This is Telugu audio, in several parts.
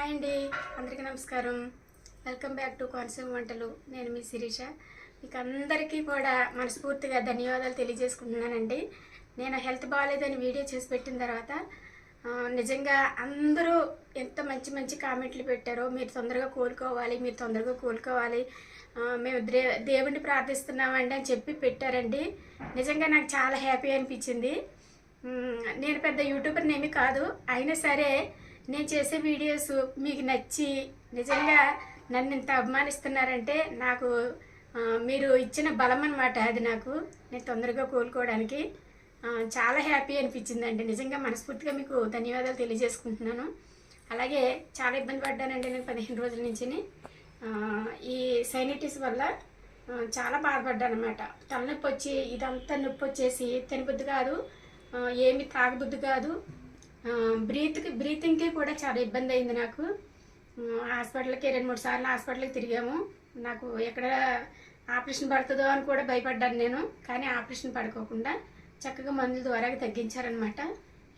హాయ్ అండి అందరికీ నమస్కారం. వెల్కమ్ బ్యాక్ టు కోనసీమ వంటలు. నేను మీ శిరీష. మీకు అందరికీ కూడా మనస్ఫూర్తిగా ధన్యవాదాలు తెలియజేసుకుంటున్నానండి. నేను హెల్త్ బాగాలేదని వీడియో చేసి పెట్టిన తర్వాత నిజంగా అందరూ ఎంత మంచి మంచి కామెంట్లు పెట్టారో మీరు తొందరగా కోలుకోవాలి మీరు తొందరగా కోలుకోవాలి మేము దే దేవుడిని ప్రార్థిస్తున్నామండి అని చెప్పి పెట్టారండి. నిజంగా నాకు చాలా హ్యాపీ అనిపించింది. నేను పెద్ద యూట్యూబర్ని ఏమీ కాదు. అయినా సరే నేను చేసే వీడియోస్ మీకు నచ్చి నిజంగా నన్ను ఇంత అభిమానిస్తున్నారంటే నాకు మీరు ఇచ్చిన బలం అన్నమాట అది నాకు. నేను తొందరగా కోలుకోవడానికి చాలా హ్యాపీ అనిపించిందండి. నిజంగా మనస్ఫూర్తిగా మీకు ధన్యవాదాలు తెలియజేసుకుంటున్నాను. అలాగే చాలా ఇబ్బంది పడ్డానండి నేను పదిహేను రోజుల నుంచి ఈ సైనిటిస్ వల్ల చాలా బాధపడ్డాను అనమాట తలనొప్పి వచ్చి ఇదంతా నొప్పి వచ్చేసి తినబుద్ధి కాదు ఏమి తాగబుద్ధి కాదు. బ్రీత్కి బ్రీతింగ్కి కూడా చాలా ఇబ్బంది అయింది నాకు. హాస్పిటల్కి రెండు మూడు సార్లు హాస్పిటల్కి తిరిగాము. నాకు ఎక్కడ ఆపరేషన్ పడుతుందో అని కూడా భయపడ్డాను నేను కానీ ఆపరేషన్ పడుకోకుండా చక్కగా మందుల ద్వారా తగ్గించారనమాట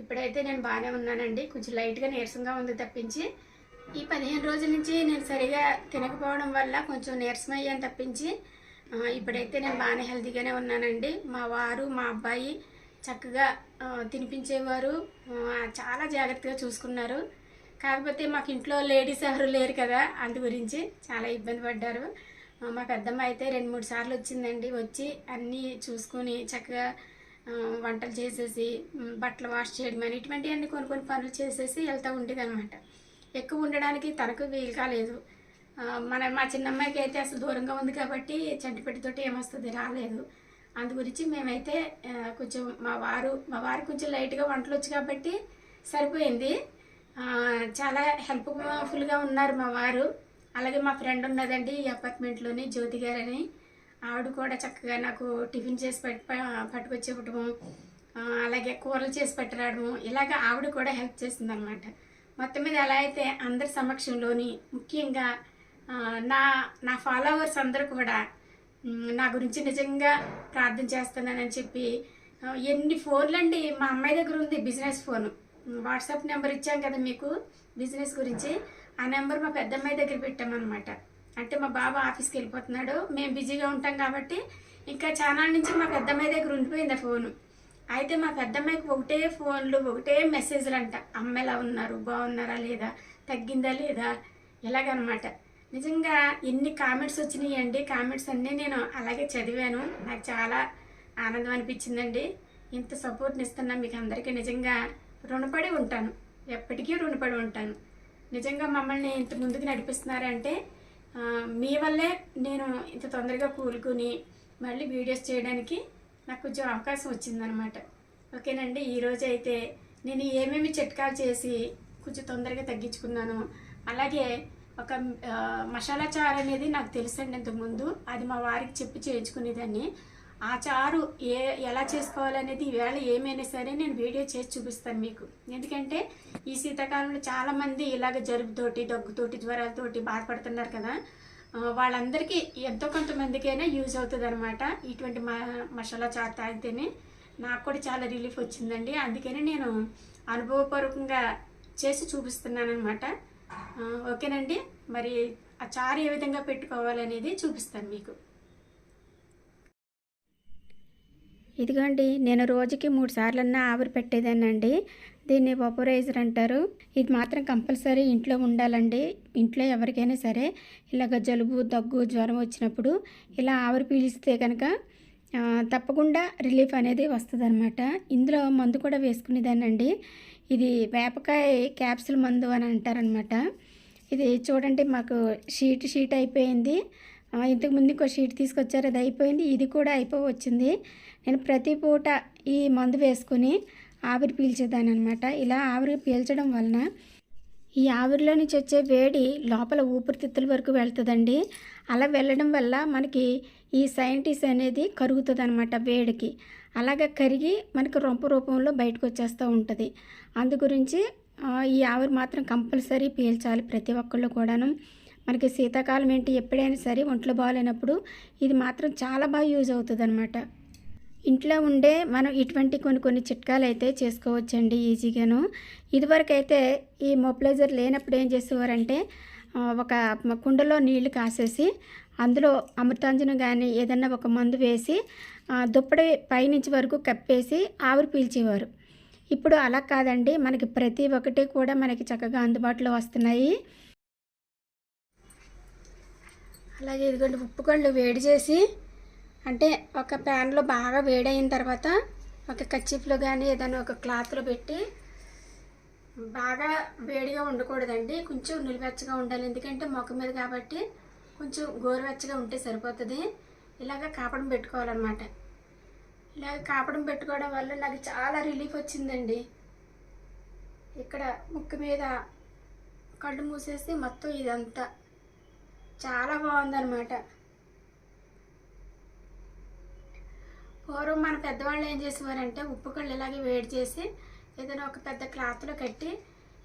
ఇప్పుడైతే నేను బాగానే ఉన్నానండి. కొంచెం లైట్గా నీరసంగా ఉంది తప్పించి. ఈ పదిహేను రోజుల నుంచి నేను సరిగా తినకపోవడం వల్ల కొంచెం నీరసం అయ్యాను తప్పించి ఇప్పుడైతే నేను బాగానే హెల్తీగానే ఉన్నానండి. మా వారు మా అబ్బాయి చక్కగా తినిపించేవారు. చాలా జాగ్రత్తగా చూసుకున్నారు. కాకపోతే మాకు ఇంట్లో లేడీస్ ఎవరు లేరు కదా అందు గురించి చాలా ఇబ్బంది పడ్డారు. మా పెద్దమ్మ అయితే రెండు మూడు సార్లు వచ్చిందండి. వచ్చి అన్నీ చూసుకొని చక్కగా వంటలు చేసేసి బట్టలు వాష్ చేయడం అని ఇటువంటివన్నీ కొన్ని కొన్ని పనులు చేసేసి వెళ్తూ ఉండేది అనమాట ఎక్కువ ఉండడానికి తనకు వీలు కాలేదు. మన మా చిన్నమ్మాయికి అయితే అసలు దూరంగా ఉంది కాబట్టి చంటిపెట్టితోటి ఏమొస్తుంది రాలేదు. అందు గురించి మేమైతే కొంచెం మా వారు మా వారు కొంచెం లైట్గా వంటలు వచ్చు కాబట్టి సరిపోయింది. చాలా హెల్ప్ఫుల్గా ఉన్నారు మా వారు. అలాగే మా ఫ్రెండ్ ఉన్నదండి ఈ అపార్ట్మెంట్లోని జ్యోతి గారని. ఆవిడ కూడా చక్కగా నాకు టిఫిన్ చేసి పెట్టి పట్టుకొచ్చి ఇవ్వటము అలాగే కూరలు చేసి పెట్టరాడము ఇలాగ ఆవిడ కూడా హెల్ప్ చేసింది అనమాట మొత్తం మీద ఎలా అయితే అందరి సమక్షంలోని ముఖ్యంగా నా నా ఫాలోవర్స్ అందరూ కూడా నా గురించి నిజంగా ప్రార్థన చేస్తున్నానని చెప్పి ఎన్ని ఫోన్లు అండి మా అమ్మాయి దగ్గర ఉంది బిజినెస్ ఫోను. వాట్సాప్ నెంబర్ ఇచ్చాం కదా మీకు బిజినెస్ గురించి. ఆ నెంబర్ మా పెద్దమ్మాయి దగ్గర పెట్టామన్నమాట. అంటే మా బాబు ఆఫీస్కి వెళ్ళిపోతున్నాడు మేము బిజీగా ఉంటాం కాబట్టి ఇంకా ఛానల్ నుంచి మా పెద్దమ్మాయి దగ్గర ఉండిపోయింది ఆ ఫోను. అయితే మా పెద్దమ్మాయికి ఒకటే ఫోన్లు ఒకటే మెసేజ్లు అంట అమ్మ ఎలా ఉన్నారు బాగున్నారా లేదా తగ్గిందా లేదా ఇలాగనమాట నిజంగా ఎన్ని కామెంట్స్ వచ్చినాయి అండి కామెంట్స్ అన్నీ నేను అలాగే చదివాను. నాకు చాలా ఆనందం అనిపించిందండి. ఇంత సపోర్ట్ని ఇస్తున్నా మీకు అందరికీ నిజంగా రుణపడి ఉంటాను. ఎప్పటికీ రుణపడి ఉంటాను. నిజంగా మమ్మల్ని ఇంత ముందుకు నడిపిస్తున్నారంటే మీ వల్లే నేను ఇంత తొందరగా కూలుకుని మళ్ళీ వీడియోస్ చేయడానికి నాకు కొంచెం అవకాశం వచ్చిందనమాట ఓకేనండి ఈరోజు అయితే నేను ఏమేమి చిట్కాలు చేసి కొంచెం తొందరగా తగ్గించుకున్నాను. అలాగే ఒక మసాలా చారు అనేది నాకు తెలుసండి ఇంతకుముందు. అది మా వారికి చెప్పి చేయించుకునేదాన్ని. ఆ చారు ఏ ఎలా చేసుకోవాలనేది ఈవేళ ఏమైనా సరే నేను వీడియో చేసి చూపిస్తాను మీకు. ఎందుకంటే ఈ శీతాకాలంలో చాలామంది ఇలాగ జలుబుతోటి దగ్గుతోటి జ్వరాలతోటి బాధపడుతున్నారు కదా. వాళ్ళందరికీ ఎంతో కొంతమందికైనా యూజ్ అవుతుంది అనమాట ఇటువంటి మ మసాలా చారు తాగితేనే. నాకు కూడా చాలా రిలీఫ్ వచ్చిందండి. అందుకని నేను అనుభవపూర్వకంగా చేసి చూపిస్తున్నాను అనమాట ఓకేనండి. మరి ఆ చారు ఏ విధంగా పెట్టుకోవాలనేది చూపిస్తాను మీకు. ఇదిగోండి నేను రోజుకి మూడు సార్లన్నా ఆవిరి పెట్టేదానండి దీన్ని వపరైజర్ అంటారు. ఇది మాత్రం కంపల్సరీ ఇంట్లో ఉండాలండి. ఇంట్లో ఎవరికైనా సరే ఇలాగ జలుబు దగ్గు జ్వరం వచ్చినప్పుడు ఇలా ఆవిరి పీలిస్తే కనుక తప్పకుండా రిలీఫ్ అనేది వస్తుంది అనమాట ఇందులో మందు కూడా వేసుకునేదానండి ఇది వేపకాయ క్యాప్సుల్ మందు అని అంటారనమాట. ఇది చూడండి మాకు షీట్ షీట్ అయిపోయింది. ఇంతకుముందు ఇంతకు ముందు ఇంకో షీట్ తీసుకొచ్చారు అది అయిపోయింది. ఇది కూడా అయిపో వచ్చింది నేను ప్రతి పూట ఈ మందు వేసుకుని ఆవిరి పీల్చేదాన్ని అనమాట ఇలా ఆవిరి పీల్చడం వలన ఈ ఆవిరిలో నుంచి వచ్చే వేడి లోపల ఊపిరితిత్తుల వరకు వెళ్తుందండి. అలా వెళ్ళడం వల్ల మనకి ఈ సైంటిస్ అనేది కరుగుతుంది అనమాట వేడికి. అలాగ కరిగి మనకి రొంపు రూపంలో బయటకు వచ్చేస్తూ ఉంటుంది. అందు గురించి ఈ ఆవిరి మాత్రం కంపల్సరీ పీల్చాలి ప్రతి ఒక్కళ్ళు కూడాను. మనకి శీతాకాలం ఏంటి ఎప్పుడైనా సరే ఒంట్లో బాగాలేనప్పుడు ఇది మాత్రం చాలా బాగా యూజ్ అవుతుంది అనమాట ఇంట్లో ఉండే మనం ఇటువంటి కొన్ని కొన్ని చిట్కాలు అయితే చేసుకోవచ్చండి ఈజీగాను. ఇదివరకైతే ఈ మొబిలైజర్ లేనప్పుడు ఏం చేసేవారంటే ఒక కుండలో నీళ్ళు కాసేసి అందులో అమృతాంజనం కానీ ఏదన్నా ఒక మందు వేసి దుప్పటి పైనుంచి వరకు కప్పేసి ఆవిరి పీల్చేవారు. ఇప్పుడు అలా కాదండి. మనకి ప్రతి ఒక్కటి కూడా మనకి చక్కగా అందుబాటులో వస్తున్నాయి. అలాగే ఇదిగోండి ఉప్పు కళ్ళు వేడి చేసి అంటే ఒక ప్యాన్లో బాగా వేడైన తర్వాత ఒక కచ్చిప్లో కానీ ఏదైనా ఒక క్లాత్లో పెట్టి బాగా వేడిగా ఉండకూడదండి. కొంచెం నిలువెచ్చగా ఉండాలి. ఎందుకంటే మొక్క మీద కాబట్టి కొంచెం గోరువెచ్చగా ఉంటే సరిపోతుంది. ఇలాగ కాపడం పెట్టుకోవాలన్నమాట. ఇలాగ కాపడం పెట్టుకోవడం వల్ల నాకు చాలా రిలీఫ్ వచ్చిందండి. ఇక్కడ ముక్కు మీద కళ్ళు మూసేసి మొత్తం ఇదంతా చాలా బాగుందన్నమాట. పూర్వం మన పెద్దవాళ్ళు ఏం చేసేవారంటే ఉప్పు కళ్ళు ఇలాగే వేడి చేసి ఏదైనా ఒక పెద్ద క్లాత్లో కట్టి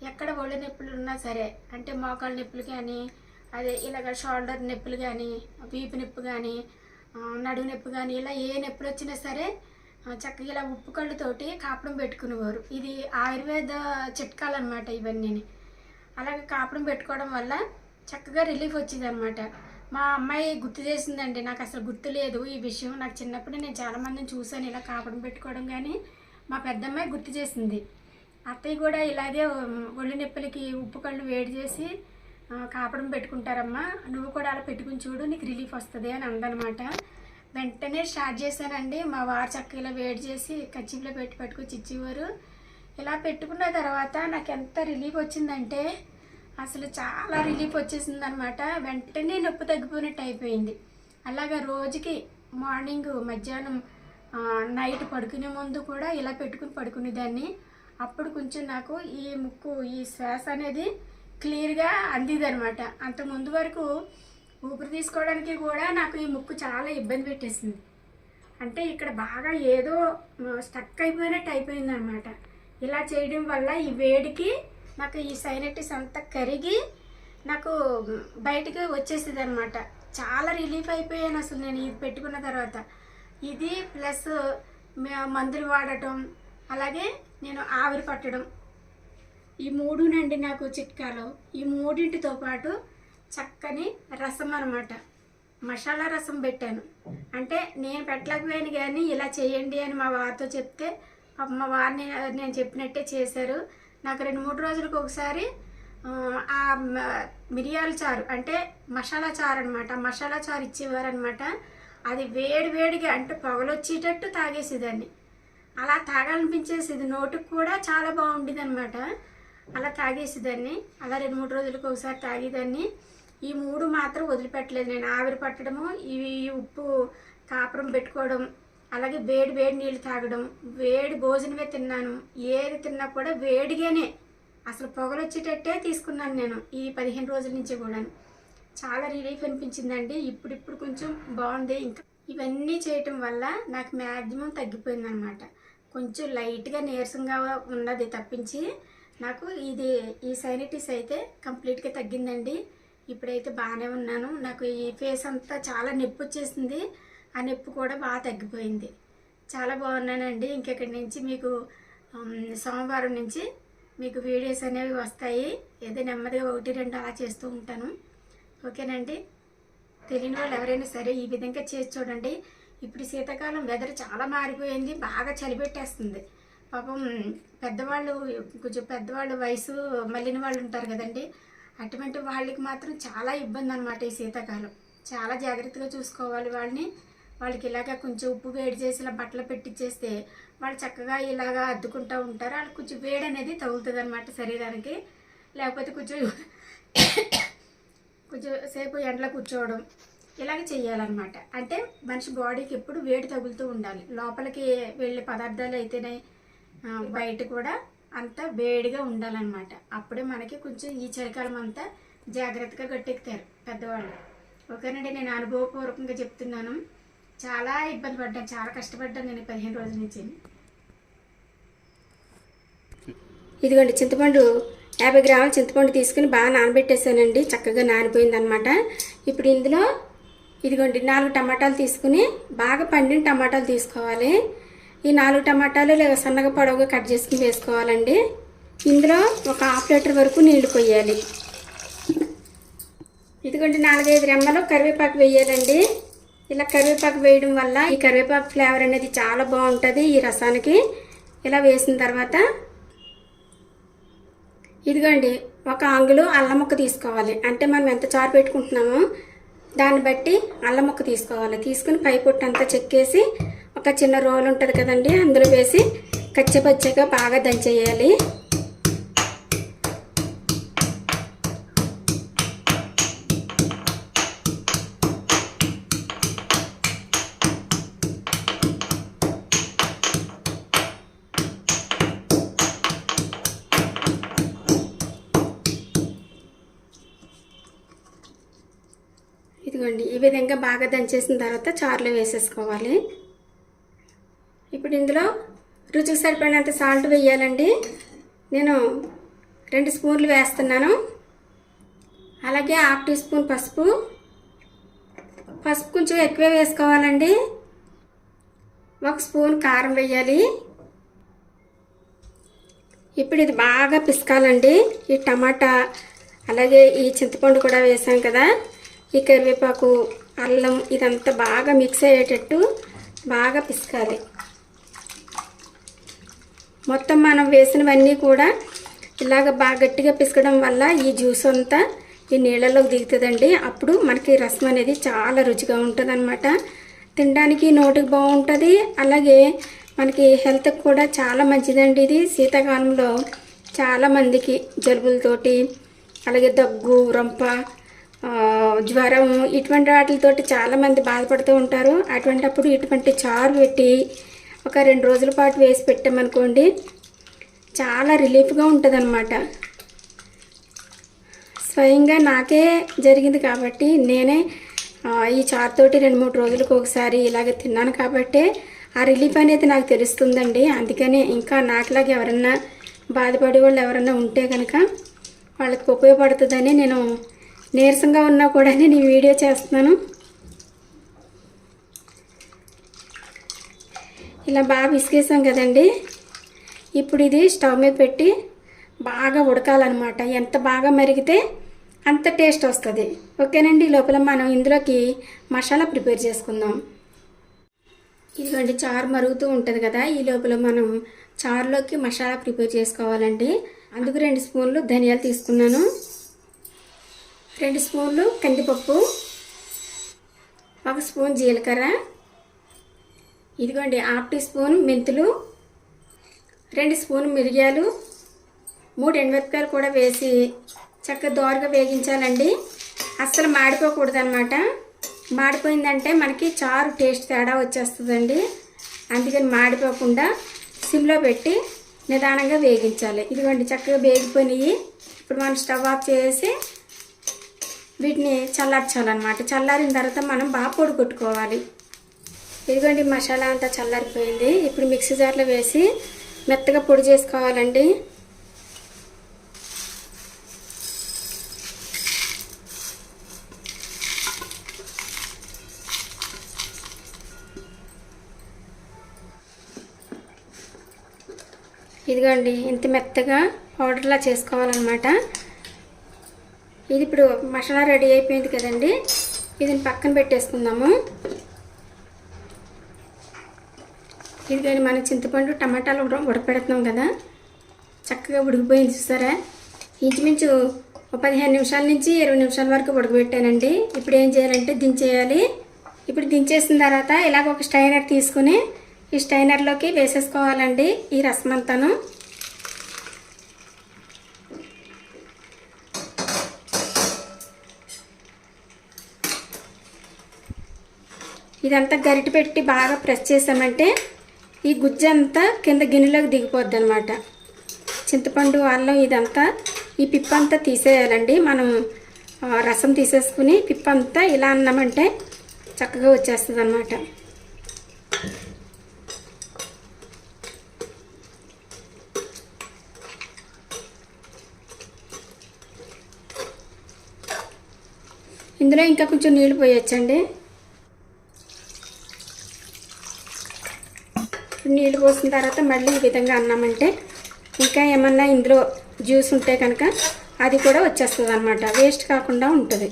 ఎక్కడ ఒళ్ళు నొప్పులు ఉన్నా సరే అంటే మోకాళ్ళ నొప్పులు కానీ అదే ఇలాగ షోల్డర్ నొప్పులు కానీ వీపు నొప్పి కానీ నడుము నొప్పి కానీ ఇలా ఏ నొప్పులు వచ్చినా సరే చక్కగా ఇలా ఉప్పు కళ్ళుతోటి కాపడం పెట్టుకునేవారు. ఇది ఆయుర్వేద చిట్కాలు అనమాట ఇవన్నీ. అలాగే కాపడం పెట్టుకోవడం వల్ల చక్కగా రిలీఫ్ వచ్చిందనమాట మా అమ్మాయి గుర్తు చేసిందండి నాకు అసలు గుర్తు లేదు ఈ విషయం. నాకు చిన్నప్పుడు నేను చాలా మందిని చూశాను ఇలా కాపడం పెట్టుకోవడం కానీ. మా పెద్దమ్మాయి గుర్తు చేసింది. అత్తయ్య కూడా ఇలాగే ఒళ్ళు నొప్పులకి ఉప్పు కళ్ళు వేడి చేసి కాపడం పెట్టుకుంటారమ్మా. నువ్వు కూడా అలా పెట్టుకుని చూడు నీకు రిలీఫ్ వస్తుంది అని అందనమాట. వెంటనే స్టార్ట్ చేశానండి. మా వారు చక్కగా ఇలా వేడి చేసి కచ్చిపులో పెట్టి పట్టుకొచ్చి ఇచ్చేవారు. ఇలా పెట్టుకున్న తర్వాత నాకు ఎంత రిలీఫ్ వచ్చిందంటే అసలు చాలా రిలీఫ్ వచ్చేసింది అనమాట వెంటనే నొప్పి తగ్గిపోయినట్టు అయిపోయింది. అలాగా రోజుకి మార్నింగ్ మధ్యాహ్నం నైట్ పడుకునే ముందు కూడా ఇలా పెట్టుకుని పడుకునేదాన్ని. అప్పుడు కొంచెం నాకు ఈ ముక్కు ఈ శ్వాస అనేది క్లియర్గా అందిదనమాట అంత ముందు వరకు ఊపిరి తీసుకోవడానికి కూడా నాకు ఈ ముక్కు చాలా ఇబ్బంది పెట్టేసింది. అంటే ఇక్కడ బాగా ఏదో స్టక్ అయిపోయినట్టు అయిపోయింది అనమాట ఇలా చేయడం వల్ల ఈ వేడికి నాకు ఈ సైనటిస్ అంతా కరిగి నాకు బయటికి వచ్చేసింది అనమాట చాలా రిలీఫ్ అయిపోయాను అసలు నేను ఇది పెట్టుకున్న తర్వాత. ఇది ప్లస్ మందులు వాడటం అలాగే నేను ఆవిరి పట్టడం. ఈ మూడునండి నాకు చిట్కాలు. ఈ మూడింటితో పాటు చక్కని రసం అనమాట మసాలా రసం పెట్టాను. అంటే నేను పెట్టలేకపోయాను కానీ ఇలా చేయండి అని మా వారితో చెప్తే మా వారిని నేను చెప్పినట్టే చేశారు. నాకు రెండు మూడు రోజులకు ఒకసారి ఆ, మిరియాల చారు అంటే మసాలా చారు అనమాట మసాలా చారు ఇచ్చేవారు అనమాట అది వేడి వేడిగా అంటే పొగలొచ్చేటట్టు తాగేసేదాన్ని. అలా తాగాలనిపించేసేది. నోటికి కూడా చాలా బాగుండేది అనమాట అలా తాగేసేదాన్ని. అలా రెండు మూడు రోజులకు ఒకసారి తాగేదాన్ని. ఈ మూడు మాత్రం వదిలిపెట్టలేదు నేను. ఆవిరి పట్టడము ఇవి ఉప్పు కాపురం పెట్టుకోవడం అలాగే వేడి వేడి నీళ్ళు తాగడం వేడి భోజనమే తిన్నాను. ఏది తిన్నా కూడా వేడిగానే. అసలు పొగలు వచ్చేటట్టే తీసుకున్నాను నేను ఈ పదిహేను రోజుల నుంచి కూడా చాలా రిలీఫ్ అనిపించిందండి. ఇప్పుడిప్పుడు కొంచెం బాగుంది. ఇంకా ఇవన్నీ చేయటం వల్ల నాకు మ్యాక్సిమం తగ్గిపోయిందనమాట కొంచెం లైట్గా నీరసంగా ఉన్నది తప్పించి నాకు ఇది ఈ సైనిటీస్ అయితే కంప్లీట్గా తగ్గిందండి. ఇప్పుడైతే బాగానే ఉన్నాను. నాకు ఈ ఫేస్ అంతా చాలా నొప్పి వచ్చేసింది. ఆ నొప్పి కూడా బాగా తగ్గిపోయింది. చాలా బాగున్నానండి. ఇంకెక్కడి నుంచి మీకు సోమవారం నుంచి మీకు వీడియోస్ అనేవి వస్తాయి. ఏదో నెమ్మదిగా ఒకటి రెండు అలా చేస్తూ ఉంటాను. ఓకేనండి? తెలియని వాళ్ళు ఎవరైనా సరే ఈ విధంగా చేసి చూడండి. ఇప్పుడు శీతాకాలం వెదర్ చాలా మారిపోయింది బాగా చలిపెట్టేస్తుంది. పాపం పెద్దవాళ్ళు కొంచెం పెద్దవాళ్ళు వయసు మళ్ళిన వాళ్ళు ఉంటారు కదండి. అటువంటి వాళ్ళకి మాత్రం చాలా ఇబ్బంది అనమాట ఈ శీతాకాలం. చాలా జాగ్రత్తగా చూసుకోవాలి వాళ్ళని. వాళ్ళకి ఇలాగ కొంచెం ఉప్పు వేడి చేసి ఇలా బట్టలు పెట్టించేస్తే వాళ్ళు చక్కగా ఇలాగా అద్దుకుంటూ ఉంటారు. వాళ్ళకి కొంచెం వేడి అనేది తగులుతుంది అనమాట శరీరానికి. లేకపోతే కొంచెం కొంచెం సేపు ఎండలో కూర్చోవడం ఇలాగ చేయాలన్నమాట అంటే మనిషి బాడీకి ఎప్పుడు వేడి తగులుతూ ఉండాలి. లోపలికి వెళ్ళే పదార్థాలు అయితేనే బయట కూడా అంత వేడిగా ఉండాలన్నమాట. అప్పుడే మనకి కొంచెం ఈ చలికాలం అంతా జాగ్రత్తగా గట్టెక్కుతారు పెద్దవాళ్ళు. ఓకేనండి నేను అనుభవపూర్వకంగా చెప్తున్నాను. చాలా ఇబ్బంది పడ్డాను చాలా కష్టపడ్డాను నేను పదిహేను రోజుల నుంచి. ఇదిగోండి చింతపండు యాభై గ్రాముల చింతపండు తీసుకుని బాగా నానబెట్టేసానండి. చక్కగా నానిపోయిందనమాట ఇప్పుడు ఇందులో ఇదిగోండి నాలుగు టమాటాలు తీసుకుని బాగా పండిన టమాటాలు తీసుకోవాలి. ఈ నాలుగు టమాటాలు లేదా సన్నగా పొడవుగా కట్ చేసుకుని వేసుకోవాలండి. ఇందులో ఒక హాఫ్ లీటర్ వరకు నీళ్ళు పోయాలి. ఇదిగోండి నాలుగైదు రెమ్మలు కరివేపాకు వేయాలండి. ఇలా కరివేపాకు వేయడం వల్ల ఈ కరివేపాకు ఫ్లేవర్ అనేది చాలా బాగుంటుంది ఈ రసానికి. ఇలా వేసిన తర్వాత ఇదిగోండి ఒక అంగులు అల్లం ముక్క తీసుకోవాలి. అంటే మనం ఎంత చారు పెట్టుకుంటున్నామో దాన్ని బట్టి అల్లం ముక్క తీసుకోవాలి. తీసుకుని పై పొట్టు అంతా చెక్కేసి ఒక చిన్న రోల్ ఉంటుంది కదండి అందులో వేసి కచ్చపచ్చగా బాగా దంచేయాలి. ఇదిగోండి ఈ విధంగా బాగా దంచేసిన తర్వాత చారులో వేసేసుకోవాలి. ఇప్పుడు ఇందులో రుచికి సరిపడినంత సాల్ట్ వేయాలండి. నేను రెండు స్పూన్లు వేస్తున్నాను. అలాగే హాఫ్ టీ స్పూన్ పసుపు. పసుపు కొంచెం ఎక్కువే వేసుకోవాలండి. ఒక స్పూన్ కారం వేయాలి. ఇప్పుడు ఇది బాగా పిసకాలండి. ఈ టమాటా అలాగే ఈ చింతపండు కూడా వేసాం కదా. ఈ కరివేపాకు అల్లం ఇదంతా బాగా మిక్స్ అయ్యేటట్టు బాగా పిసకాలి. మొత్తం మనం వేసినవన్నీ కూడా ఇలాగ బాగా గట్టిగా పిసకడం వల్ల ఈ జ్యూస్ అంతా ఈ నీళ్ళలోకి దిగుతుందండి. అప్పుడు మనకి రసం అనేది చాలా రుచిగా ఉంటుంది అనమాట తినడానికి నోటికి బాగుంటుంది. అలాగే మనకి హెల్త్కి కూడా చాలా మంచిదండి ఇది. శీతాకాలంలో చాలామందికి జలుబులతోటి అలాగే దగ్గు రొంప జ్వరం ఇటువంటి వాటితోటి చాలామంది బాధపడుతూ ఉంటారు. అటువంటప్పుడు ఇటువంటి చారు పెట్టి ఒక రెండు రోజుల పాటు వేసి పెట్టామనుకోండి చాలా రిలీఫ్గా ఉంటుంది స్వయంగా నాకే జరిగింది కాబట్టి నేనే ఈ చారుతోటి రెండు మూడు రోజులకు ఒకసారి ఇలాగ తిన్నాను కాబట్టి ఆ రిలీఫ్ అనేది నాకు తెలుస్తుందండి. అందుకని ఇంకా నాకులాగా ఎవరన్నా బాధపడే వాళ్ళు ఎవరన్నా ఉంటే కనుక వాళ్ళకి ఉపయోగపడుతుందని నేను నీరసంగా ఉన్నా కూడా నేను ఈ వీడియో చేస్తున్నాను. ఇలా బాగా విసిగేసాం కదండి. ఇప్పుడు ఇది స్టవ్ మీద పెట్టి బాగా ఉడకాలన్నమాట. ఎంత బాగా మరిగితే అంత టేస్ట్ వస్తుంది. ఓకేనండి ఈ లోపల మనం ఇందులోకి మసాలా ప్రిపేర్ చేసుకుందాం. ఇదిగోండి చారు మరుగుతూ ఉంటుంది కదా ఈ లోపల మనం చారులోకి మసాలా ప్రిపేర్ చేసుకోవాలండి. అందుకు రెండు స్పూన్లు ధనియాలు తీసుకున్నాను. రెండు స్పూన్లు కందిపప్పు ఒక స్పూన్ జీలకర్ర ఇదిగోండి హాఫ్ టీ స్పూన్ మెంతులు రెండు స్పూన్ మిరియాలు మూడు ఎండుమిరపకాయలు కూడా వేసి చక్కగా దోరగా వేగించాలండి. అస్సలు మాడిపోకూడదు అనమాట మాడిపోయిందంటే మనకి చారు టేస్ట్ తేడా వచ్చేస్తుందండి. అందుకని మాడిపోకుండా సిమ్లో పెట్టి నిదానంగా వేగించాలి. ఇదిగోండి చక్కగా వేగిపోయినాయి. ఇప్పుడు మనం స్టవ్ ఆఫ్ చేసి వీటిని చల్లార్చాలన్నమాట. చల్లారిన తర్వాత మనం బాగా పొడి కొట్టుకోవాలి. ఇదిగోండి మసాలా అంతా చల్లారిపోయింది. ఇప్పుడు మిక్సీ జార్లో వేసి మెత్తగా పొడి చేసుకోవాలండి. ఇదిగోండి ఇంత మెత్తగా పౌడర్లా చేసుకోవాలన్నమాట. ఇది ఇప్పుడు మసాలా రెడీ అయిపోయింది కదండి. ఇది పక్కన పెట్టేసుకుందాము. ఇది కానీ మనం చింతపండు టమాటాలు ఉడ ఉడకపెడుతున్నాం కదా. చక్కగా ఉడికిపోయింది చూసారా? ఇంచుమించు పదిహేను నిమిషాల నుంచి ఇరవై నిమిషాల వరకు ఉడకబెట్టానండి. ఇప్పుడు ఏం చేయాలంటే దించేయాలి. ఇప్పుడు దించేసిన తర్వాత ఇలాగ ఒక స్టైనర్ తీసుకుని ఈ స్టైనర్లోకి వేసేసుకోవాలండి ఈ రసం అంతాను ఇదంతా గరిటె పెట్టి బాగా ప్రెస్ చేసామంటే ఈ గుజ్జు అంతా కింద గిన్నెలోకి దిగిపోద్ది అనమాట చింతపండు అల్లం ఇదంతా ఈ పిప్పంతా తీసేయాలండి. మనం రసం తీసేసుకుని పిప్పంతా ఇలా అన్నామంటే చక్కగా వచ్చేస్తుంది అనమాట ఇందులో ఇంకా కొంచెం నీళ్ళు పోయొచ్చండి. ఇప్పుడు నీళ్ళు పోసిన తర్వాత మళ్ళీ ఈ విధంగా అన్నామంటే ఇంకా ఏమన్నా ఇందులో జ్యూస్ ఉంటే కనుక అది కూడా వచ్చేస్తుంది అనమాట వేస్ట్ కాకుండా ఉంటుంది.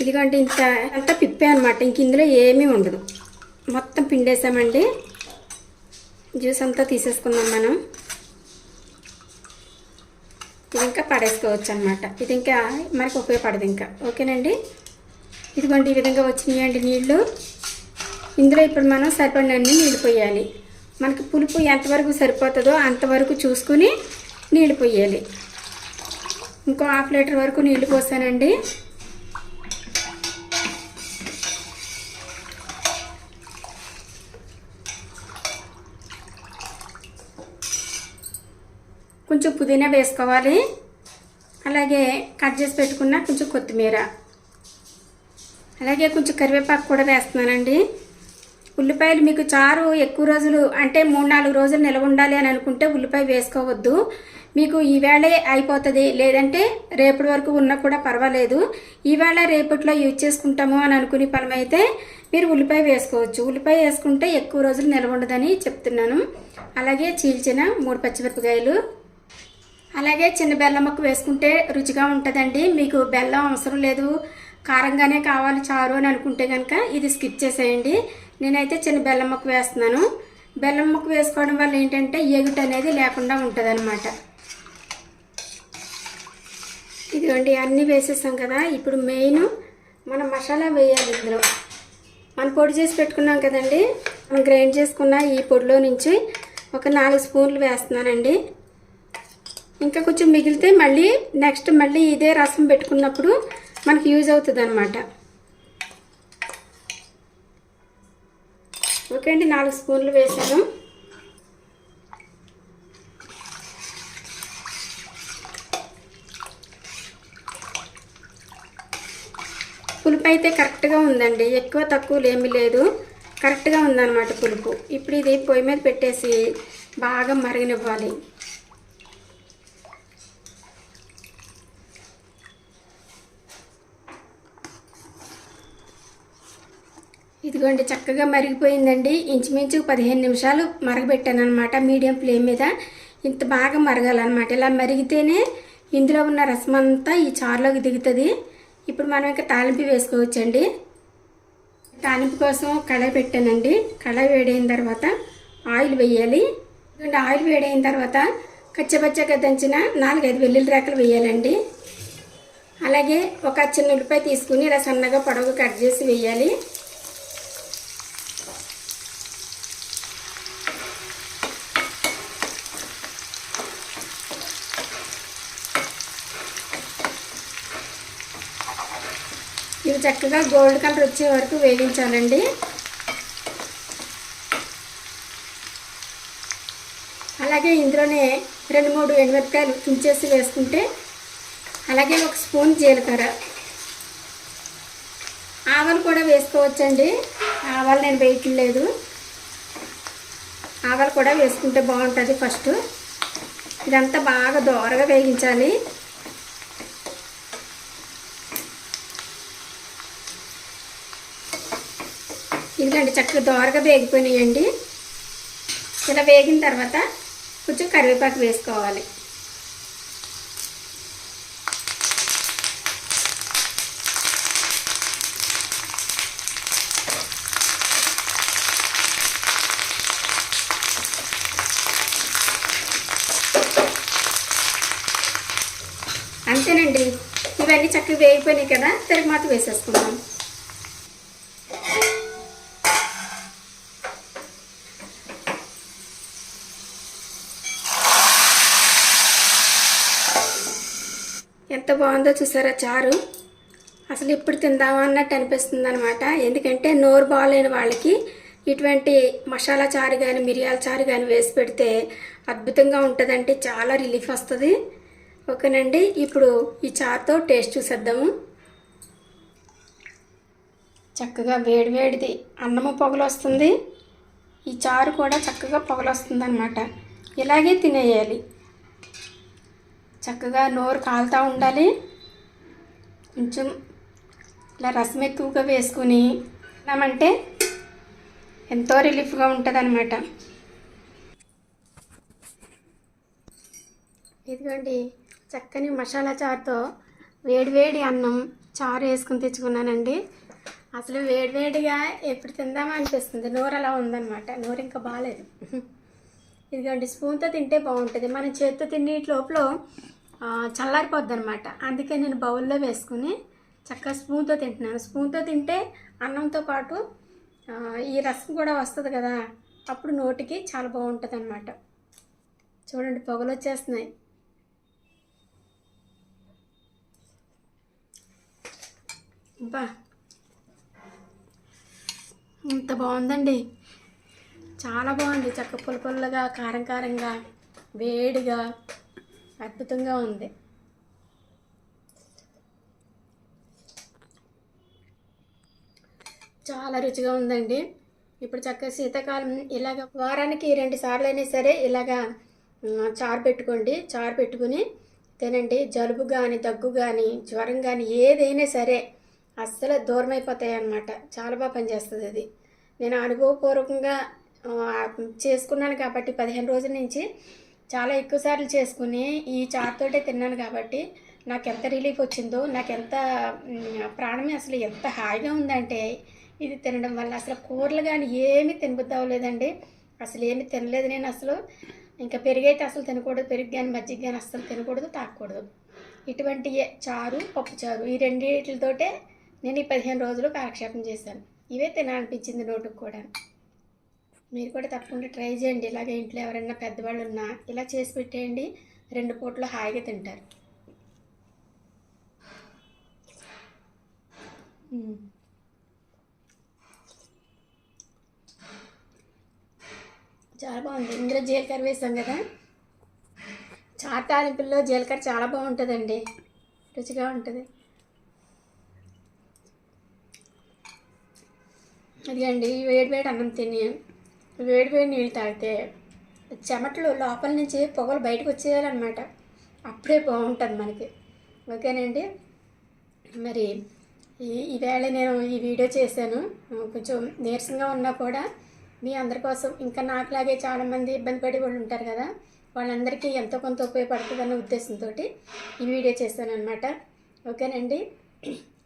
ఇదిగోండి ఇంత అంతా పిప్పే అనమాట ఇంక ఇందులో ఏమీ ఉండదు. మొత్తం పిండేసామండి. జ్యూస్ అంతా తీసేసుకుందాం మనం. ఇది ఇంకా పడేసుకోవచ్చు అనమాట ఇది ఇంకా మనకు ఉపయోగపడదు ఇంకా. ఓకేనండి? ఇదిగోండి ఈ విధంగా వచ్చినాయండి నీళ్ళు ఇందులో ఇప్పుడు మనం సరిపడినన్ని నీళ్ళు పోయాలి. మనకి పులుపు ఎంతవరకు సరిపోతుందో అంతవరకు చూసుకుని నీళ్ళు పోయాలి. ఇంకో హాఫ్ లీటర్ వరకు నీళ్ళు పోసానండి. కొంచెం పుదీనా వేసుకోవాలి. అలాగే కట్ చేసి పెట్టుకున్న కొంచెం కొత్తిమీర. అలాగే కొంచెం కరివేపాకు కూడా వేస్తున్నానండి. ఉల్లిపాయలు మీకు చారు ఎక్కువ రోజులు అంటే మూడు నాలుగు రోజులు నిలవ ఉండాలి అని అనుకుంటే ఉల్లిపాయ వేసుకోవద్దు. మీకు ఈవేళే అయిపోతుంది. లేదంటే రేపటి వరకు ఉన్నా కూడా పర్వాలేదు. ఈవేళ రేపట్లో యూజ్ చేసుకుంటాము అని అనుకునే ఫలమైతే మీరు ఉల్లిపాయ వేసుకోవచ్చు. ఉల్లిపాయ వేసుకుంటే ఎక్కువ రోజులు నిలవ ఉండదని చెప్తున్నాను. అలాగే చీల్చిన మూడు పచ్చిమిరపకాయలు అలాగే చిన్న బెల్లం ముక్క వేసుకుంటే రుచిగా ఉంటుందండి. మీకు బెల్లం అవసరం లేదు. కారంగానే కావాలి చారు అని అనుకుంటే కనుక ఇది స్కిప్ చేసేయండి. నేనైతే చిన్న బెల్లం ముక్క వేస్తున్నాను. బెల్లం ముక్క వేసుకోవడం వల్ల ఏంటంటే ఎగుట అనేది లేకుండా ఉంటుందన్నమాట. ఇదిగోండి అన్నీ వేసేసాం కదా. ఇప్పుడు మెయిన్ మనం మసాలా వేయాలి ఇందులో. మనం పొడి చేసి పెట్టుకున్నాం కదండి. మనం గ్రైండ్ చేసుకున్న ఈ పొడిలో నుంచి ఒక నాలుగు స్పూన్లు వేస్తున్నానండి. ఇంకా కొంచెం మిగిలితే మళ్ళీ నెక్స్ట్ మళ్ళీ ఇదే రసం పెట్టుకున్నప్పుడు మనకి యూజ్ అవుతుంది అనమాట ఓకే అండి నాలుగు స్పూన్లు వేసాను. పులుపు అయితే కరెక్ట్గా ఉందండి ఎక్కువ తక్కువలు ఏమీ లేదు. కరెక్ట్గా ఉందన్నమాట పులుపు. ఇప్పుడు ఇది పొయ్యి మీద పెట్టేసి బాగా మరిగినివ్వాలి. ఇదిగోండి చక్కగా మరిగిపోయిందండి. ఇంచుమించు పదిహేను నిమిషాలు మరగబెట్టాను అనమాట మీడియం ఫ్లేమ్ మీద. ఇంత బాగా మరగాలన్నమాట. ఇలా మరిగితేనే ఇందులో ఉన్న రసం అంతా ఈ చారులోకి దిగుతుంది. ఇప్పుడు మనం ఇంకా తాలింపు వేసుకోవచ్చండి. తాలింపు కోసం కళాయి పెట్టానండి. కళాయి వేడైన తర్వాత ఆయిల్ వేయాలి. ఇదిగోండి ఆయిల్ వేడైన తర్వాత కచ్చపచ్చగా దంచిన నాలుగైదు వెల్లుల్లి రేకలు వేయాలండి. అలాగే ఒక చిన్న ఉల్లిపాయ తీసుకుని ఇలా సన్నగా పొడవు కట్ చేసి వేయాలి. చక్కగా గోల్డ్ కలర్ వచ్చే వరకు వేగించాలండి. అలాగే ఇందులోనే రెండు మూడు ఎండుమిరపకాయలు తుంచేసి వేసుకుంటే అలాగే ఒక స్పూన్ జీలకర్ర. ఆవాలు కూడా వేసుకోవచ్చండి. ఆవాలు నేను వేయట్లేదు. ఆవాలు కూడా వేసుకుంటే బాగుంటుంది ఫస్ట్. ఇదంతా బాగా దోరగా వేగించాలి. ఇదిగండి చక్కగా దోరగా వేగిపోయినాయండి. ఇలా వేగిన తర్వాత కొంచెం కరివేపాకు వేసుకోవాలి. అంతేనండి. ఇవన్నీ చక్కగా వేగిపోయినాయి కదా తిరగమాత వేసేసుకుందాం. ఎంత బాగుందో చూసారా చారు? అసలు ఇప్పుడు తిందామా అన్నట్టు అనిపిస్తుంది అనమాట ఎందుకంటే నోరు బాగాలేని వాళ్ళకి ఇటువంటి మసాలా చారు కానీ మిరియాల చారు కానీ వేసి పెడితే అద్భుతంగా ఉంటుందంటే చాలా రిలీఫ్ వస్తుంది. ఓకేనండి ఇప్పుడు ఈ చారుతో టేస్ట్ చూసేద్దాము. చక్కగా వేడివేడిది అన్నము పొగలు వస్తుంది ఈ చారు కూడా చక్కగా పొగలు వస్తుంది అనమాట ఇలాగే తినేయాలి. చక్కగా నోరు కాలుతూ ఉండాలి. కొంచెం ఇలా రసం ఎక్కువగా వేసుకుని తిన్నామంటే ఎంతో రిలీఫ్గా ఉంటుంది అనమాట ఇదిగోండి చక్కని మసాలా చారుతో వేడివేడి అన్నం చారు వేసుకుని తెచ్చుకున్నానండి. అసలు వేడివేడిగా ఎప్పుడు తిందామా అనిపిస్తుంది. నోరు అలా ఉందన్నమాట. నోరు ఇంకా బాగాలేదు ఇదిగోండి స్పూన్తో తింటే బాగుంటుంది. మనం చేత్తో తినే లోపల చల్లారిపోద్ది అనమాట అందుకే నేను బౌల్లో వేసుకుని చక్కగా స్పూన్తో తింటున్నాను. స్పూన్తో తింటే అన్నంతో పాటు ఈ రసం కూడా వస్తుంది కదా అప్పుడు నోటికి చాలా బాగుంటుంది అనమాట చూడండి పొగలు వచ్చేస్తున్నాయి. బా ఇంత బాగుందండి. చాలా బాగుంది. చక్క పుల్ల పుల్లగా కారం కారంగా వేడిగా. అద్భుతంగా ఉంది. చాలా రుచిగా ఉందండి. ఇప్పుడు చక్కగా శీతాకాలం ఇలాగ వారానికి రెండు సార్లు అయినా సరే ఇలాగా చారు పెట్టుకోండి. చారు పెట్టుకుని తినండి. జలుబు కానీ దగ్గు కానీ జ్వరం కానీ ఏదైనా సరే అస్సలు దూరం అయిపోతాయి అన్నమాట చాలా బాగా పనిచేస్తుంది అది. నేను అనుభవపూర్వకంగా చేసుకున్నాను కాబట్టి పదిహేను రోజుల నుంచి చాలా ఎక్కువ సార్లు చేసుకుని ఈ చారుతోటే తిన్నాను కాబట్టి నాకు ఎంత రిలీఫ్ వచ్చిందో నాకు ఎంత ప్రాణమే ప్రాణం అసలు ఎంత హాయిగా ఉందంటే ఇది తినడం వల్ల. అసలు కూరలు కానీ ఏమీ తినబుద్ధి అవ్వలేదండి. అసలు ఏమీ తినలేదు నేను అసలు. ఇంకా పెరిగైతే అసలు తినకూడదు. పెరుగు కానీ మజ్జిగ కానీ అస్సలు తినకూడదు తాకూడదు. ఇటువంటి చారు పప్పు చారు ఈ రెండింటితోటే నేను ఈ పదిహేను రోజులు కాలక్షేపం చేశాను. ఇవే తినాలనిపించింది నోటుకు కూడా మీరు కూడా తప్పకుండా ట్రై చేయండి. ఇలాగే ఇంట్లో ఎవరైనా పెద్దవాళ్ళు ఉన్నా ఇలా చేసి పెట్టేయండి. రెండు పూటలు హాయిగా తింటారు. చాలా బాగుంది. ఇందులో జీలకర్ర వేసాం కదా? చాటాలింపుల్లో తాలింపుల్లో జీలకర్ర చాలా బాగుంటుందండి. రుచిగా ఉంటుంది. అదిగండి వేడి వేడి అన్నం తిని వేడివేడి నీళ్ళు తాగితే చెమటలు లోపల నుంచి పొగలు బయటకు వచ్చేయాలన్నమాట. అప్పుడే బాగుంటుంది మనకి. ఓకేనండి? మరి ఈ ఈవేళ నేను ఈ వీడియో చేశాను. కొంచెం నీరసంగా ఉన్నా కూడా మీ అందరి కోసం ఇంకా నాకులాగే చాలామంది ఇబ్బంది పడి వాళ్ళు ఉంటారు కదా వాళ్ళందరికీ ఎంతో కొంత ఉపయోగపడుతుందన్న ఉద్దేశంతో ఈ వీడియో చేశాను అనమాట ఓకేనండి?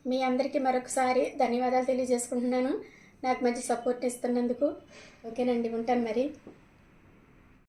మీ అందరికీ మరొకసారి ధన్యవాదాలు తెలియజేసుకుంటున్నాను. నాకు మంచి సపోర్ట్ ఇస్తున్నందుకు ఓకేనండి ఉంటాను మరి.